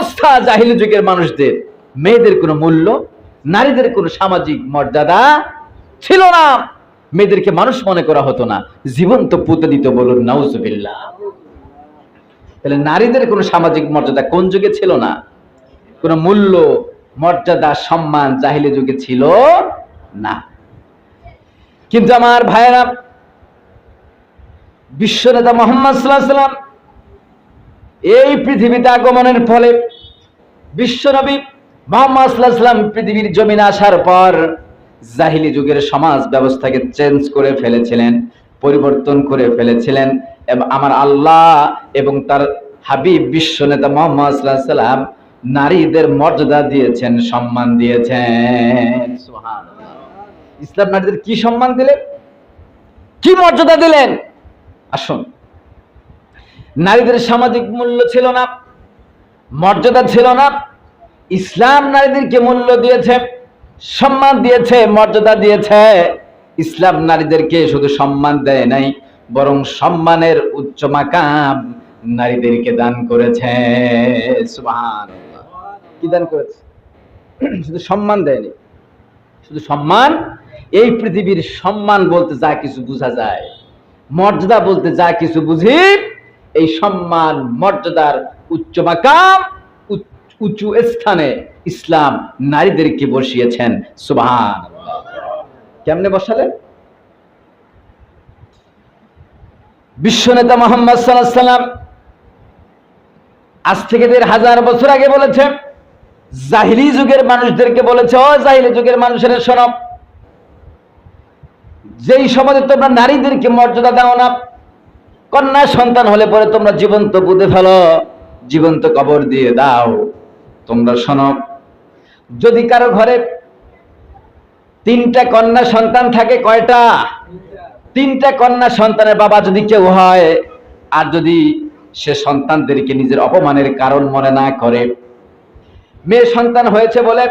অবস্থা জাহিলি যুগের মানুষদের। মেয়েদের কোনো মূল্য, নারীদের কোনো সামাজিক মর্যাদা ছিল না। মেয়েদেরকে মানুষ মনে করা হতো না। জীবন্ত পুঁতে দিত বলুন, নাউজুবিল্লাহ। তাহলে নারীদের কোনো সামাজিক মর্যাদা কোন যুগে ছিল না? কোনো মূল্য, মর্যাদা, সম্মান জাহিলি যুগে ছিল না। কিন্তু আমার ভাইয়েরা বিশ্বনেতা মোহাম্মদ সাল্লাহ সাল্লাম এই পৃথিবীতে আগমনের ফলে বিশ্বনবী মোহাম্মদ সাল্লাহ পৃথিবীর জমিনে আসার পর জাহিলি যুগের সমাজ ব্যবস্থাকে চেঞ্জ করে ফেলেছিলেন, পরিবর্তন করে ফেলেছিলেন এবং আমার আল্লাহ এবং তার হাবিব বিশ্ব নেতা মোহাম্মদ সাল্লাম নারীদের মর্যাদা দিয়েছেন, সম্মান দিয়েছেন। ইসলাম নারীদের কি সম্মান দিলেন? কি মর্যাদা দিলেন? আসুন। নারীদের সামাজিক মূল্য ছিল না, মর্যাদা ছিল না, ইসলাম নারীদেরকে মূল্য দিয়েছে, সম্মান দিয়েছে, মর্যাদা দিয়েছে। ইসলাম নারীদেরকে শুধু সম্মান দেয় নাই, বরং সম্মানের উচ্চ মাকাম নারীদেরকে দান করেছে। কি দান করেছে? শুধু সম্মান দেয়নি। শুধু সম্মান, এই পৃথিবীর সম্মান বলতে যা কিছু বোঝা যায়, মর্যাদা বলতে যা কিছু বুঝি এই সম্মান, মর্যাদার উচ্চ মাকাম, উঁচু স্থানে ইসলাম নারীদেরকে বসিয়েছেন। সুবহান কেমনে বসালেন? বিশ্বনেতা মোহাম্মদ সাল্লাম আজ থেকে দেড় হাজার বছর আগে বলেছে জাহিলি যুগের মানুষদেরকে বলেছে, ও জাহিলি যুগের মানুষেরা শোনো যেই সমাজে তোমরা নারীদেরকে মর্যাদা দাও না কন্যা সন্তান হলে পরে তোমরা জীবন্ত বুঝে ফেলো। জীবন্ত কবর দিয়ে দাও। তোমরা শোনো, যদি কারও ঘরে তিনটা কন্যা সন্তান থাকে, কয়টা? তিনটা কন্যা সন্তানের বাবা যদি কেউ হয়, আর যদি সে সন্তানদেরকে নিজের অপমানের কারণ মনে না করে। মেয়ে সন্তান হয়েছে বলে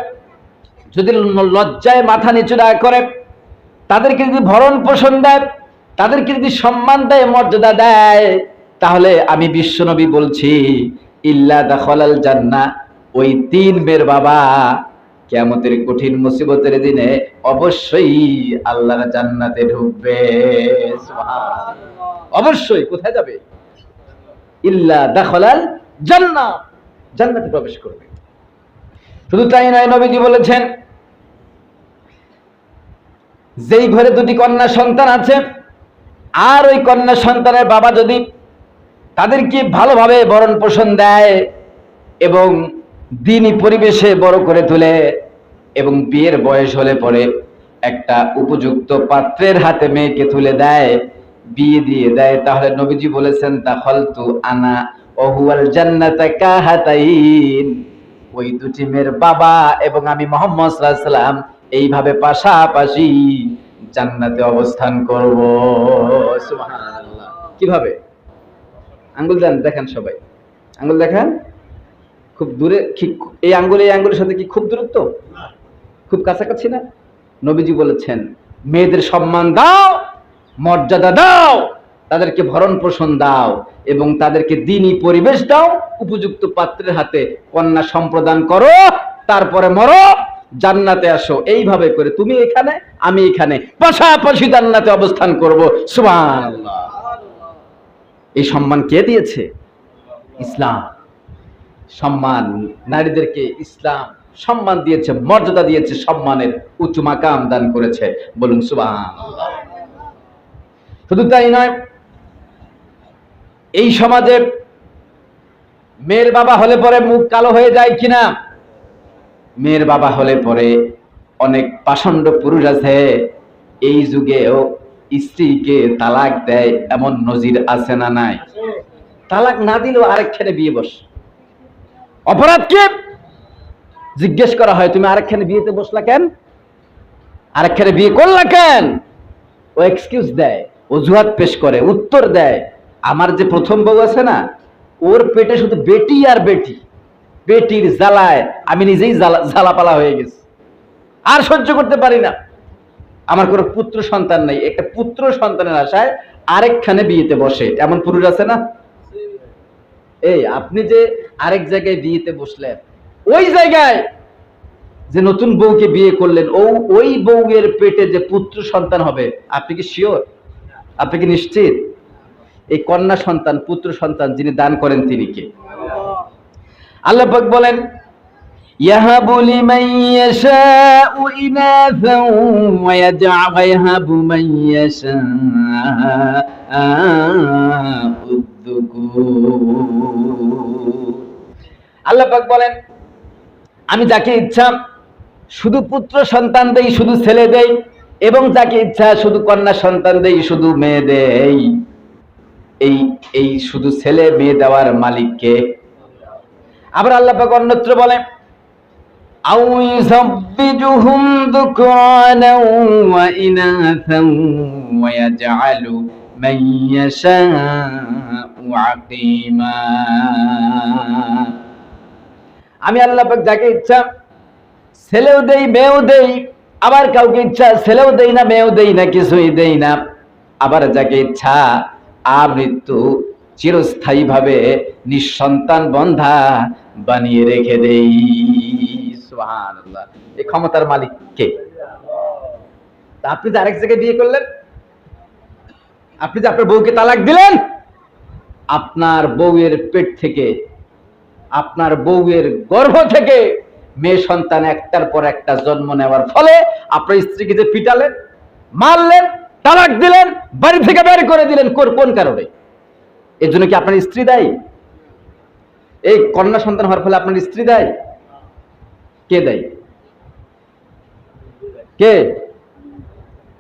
যদি লজ্জায় মাথা নিচু না করে, তাদেরকে যদি ভরণ পোষণ দেয় তাদেরকে যদি সম্মান দেয়, মর্যাদা দেয়, তাহলে আমি বিশ্বনবী বলছি, ইল্লা দাখলাল জান্না ওই তিন মেয়ের বাবা কেমতের কঠিন মুসিবতের দিনে অবশ্যই আল্লাহ জান্নাতে ঢুকবে। অবশ্যই। কোথায় যাবে? ইল্লা দাখলাল জান্না জান্নাতে প্রবেশ করবে। শুধু তাই নয়, নবীজি বলেছেন, যেই ঘরে দুটি কন্যা সন্তান আছে আর ওই কন্যা সন্তানের বাবা যদি তাদেরকে ভালোভাবে ভরণ পোষণ দেয় এবং দিনই পরিবেশে বড় করে তোলে এবং বিয়ের বয়স হলে পরে একটা উপযুক্ত পাত্রের হাতে মেয়েকে তুলে দেয়, বিয়ে দিয়ে দেয়, তাহলে নবীজি বলেছেন তা তাহলতু আনা ওহুয়াল জান্নাতা কাহাতাইন। ওই দুটি মেয়ের বাবা এবং আমি মোহাম্মদ সাল্লাম এইভাবে পাশাপাশি জান্নাতে অবস্থান করব। কীভাবে? আঙ্গুল দেন, দেখেন সবাই। আঙ্গুল দেখেন? খুব দূরে এই আঙ্গুল, এই আঙ্গুলের সাথে কি খুব দূরত্ব? খুব কাছাকাছি না? নবীজি বলেছেন, মেয়েদের সম্মান দাও, মর্যাদা দাও, তাদেরকে ভরণ পোষণ দাও এবং তাদেরকে দিনই পরিবেশ দাও, উপযুক্ত পাত্রের হাতে কন্যা সম্প্রদান করো, তারপরে মরো। জান্নাতে আসো, এইভাবে করে তুমি এখানে, আমি এখানে। পাশাপাশি জান্নাতে অবস্থান করব। সুবহানাল্লাহ। এই সম্মান কে দিয়েছে? ইসলাম। সম্মান, নারীদেরকে ইসলাম সম্মান দিয়েছে, মর্যাদা দিয়েছে, সম্মানের উচ্চ মাকাম দান করেছে। বলুন, সুবহানাল্লাহ। শুধু তাই নয়, এই সমাজে মেয়ের বাবা হলে পরে মুখ কালো হয়ে যায় কিনা? মেয়ের বাবা হলে পরে অনেক পাষণ্ড পুরুষ আছে। এই যুগেও স্ত্রীকে তালাক দেয় এমন নজির আছে না নাই? তালাক না দিলেও আরেকখানে বিয়ে বস। অপরাধ কি? জিজ্ঞেস করা হয়, তুমি আরেকখানে বিয়েতে বসলা কেন? আরেকখানে বিয়ে করলা কেন? ও এক্সকিউজ দেয়, অজুহাত পেশ করে, উত্তর দেয়, আমার যে প্রথম বউ আছে না, ওর পেটে শুধু বেটি আর বেটি। বেটির জ্বালায় আমি নিজেই জ্বালা, জ্বালাপালা হয়ে গেছি। আর সহ্য করতে পারি না। আমার কোনো পুত্র সন্তান নাই। একটা পুত্র সন্তানের আশায় আরেকখানে বিয়েতে বসে। এমন পুরুষ আছে না? এই, আপনি যে আরেক জায়গায় বিয়েতে বসলেন, ওই জায়গায় যে নতুন বউকে বিয়ে করলেন, ও ওই বউয়ের পেটে যে পুত্র সন্তান হবে, আপনি কি শিওর আপনি কি নিশ্চিত? এই কন্যা সন্তান, পুত্র সন্তান যিনি দান করেন তিনি কে? আল্লাহ পাক বলেন يهب لمن يشاء إناثا ويجعل ويهب من يشاء الذكور আল্লাহ পাক বলেন আমি যাকে ইচ্ছা শুধু পুত্র সন্তান দেই শুধু ছেলে দেই এবং যাকে ইচ্ছা শুধু কন্যা সন্তান দেই শুধু মেয়ে দেই এই এই শুধু ছেলে মেয়ে দেওয়ার মালিককে আবার আল্লাহ পাক অন্যত্র বলে আমি আল্লাহ পাক যাকে ইচ্ছা ছেলেও দেই, মেয়েও দেই, আবার কাউকে ইচ্ছা ছেলেও দেই না, মেয়েও দেই না, কিছুই দেই না, আবার যাকে ইচ্ছা আমৃত্যু চিরস্থায়ী ভাবে নিঃসন্তান বন্ধা বানিয়ে রেখে দেই। এই ক্ষমতার মালিক কে? আপনি যে আরেক জায়গায় বিয়ে করলেন, আপনি যে আপনার বউকে তালাক দিলেন, আপনার বউয়ের পেট থেকে, আপনার বউয়ের গর্ভ থেকে মেয়ে সন্তান একটার পর একটা জন্ম নেওয়ার ফলে আপনার স্ত্রীকে যে পিটালেন, মারলেন, তালাক দিলেন, বাড়ি থেকে বের করে দিলেন কোন কারণে? এর জন্য কি আপনার স্ত্রী দায়ী? এই কন্যা সন্তান হওয়ার ফলে আপনার স্ত্রী দায়ী? কে দেয়? কে?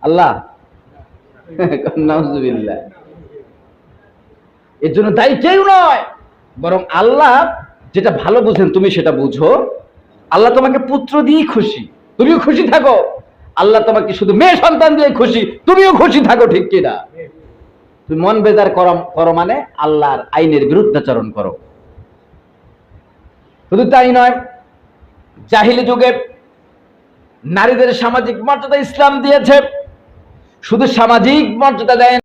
আল্লাহ। এর জন্য দায়ী কেউ নয়, বরং আল্লাহ যেটা ভালো বুঝেন তুমি সেটা বুঝো। আল্লাহ তোমাকে পুত্র দিয়েই খুশি, তুমিও খুশি থাকো। আল্লাহ তোমাকে শুধু মেয়ে সন্তান দিয়ে খুশি, তুমিও খুশি থাকো, ঠিক কিনা তুমি মন বেজার করো মানে আল্লাহর আইনের বিরুদ্ধাচরণ করো। শুধু তাই নয়, জাহিলি যুগে নারীদের সামাজিক মর্যাদা ইসলাম দিয়েছে। শুধু সামাজিক মর্যাদা দেয়